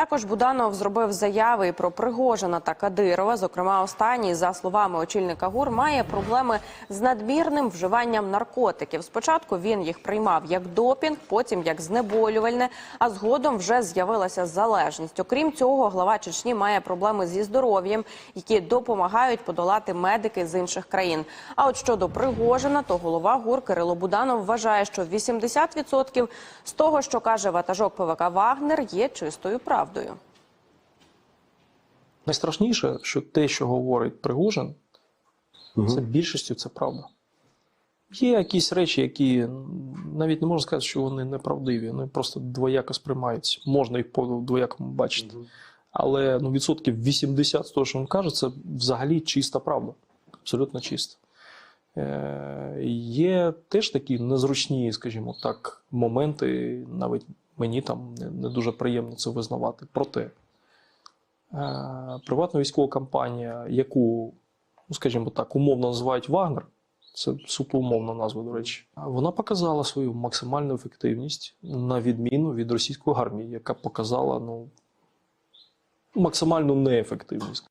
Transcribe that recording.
Також Буданов зробив заяви про Пригожина та Кадирова. Зокрема, останній, за словами очільника ГУР, має проблеми з надмірним вживанням наркотиків. Спочатку він їх приймав як допінг, потім як знеболювальне, а згодом вже з'явилася залежність. Окрім цього, глава Чечні має проблеми зі здоров'ям, які допомагають подолати медики з інших країн. А от щодо Пригожина, то голова ГУР Кирило Буданов вважає, що 80% з того, що каже ватажок ПВК Вагнер, є чистою правдою. Найстрашніше, що те, що говорить Пригожин, це більшістю це правда. Є якісь речі, які навіть не можна сказати, що вони неправдиві, вони просто двояко сприймаються. Можна їх по двоякому бачити. Але ну, відсотків 80 з того, що він каже, це взагалі чиста правда. Абсолютно чиста. Е, є теж такі незручні, скажімо так, моменти, навіть мені там не, дуже приємно це визнавати. Проте е, приватна військова компанія, яку, ну, скажімо так, умовно називають Вагнер, це суто умовна назва, до речі, вона показала свою максимальну ефективність на відміну від російської армії, яка показала ну, максимальну неефективність.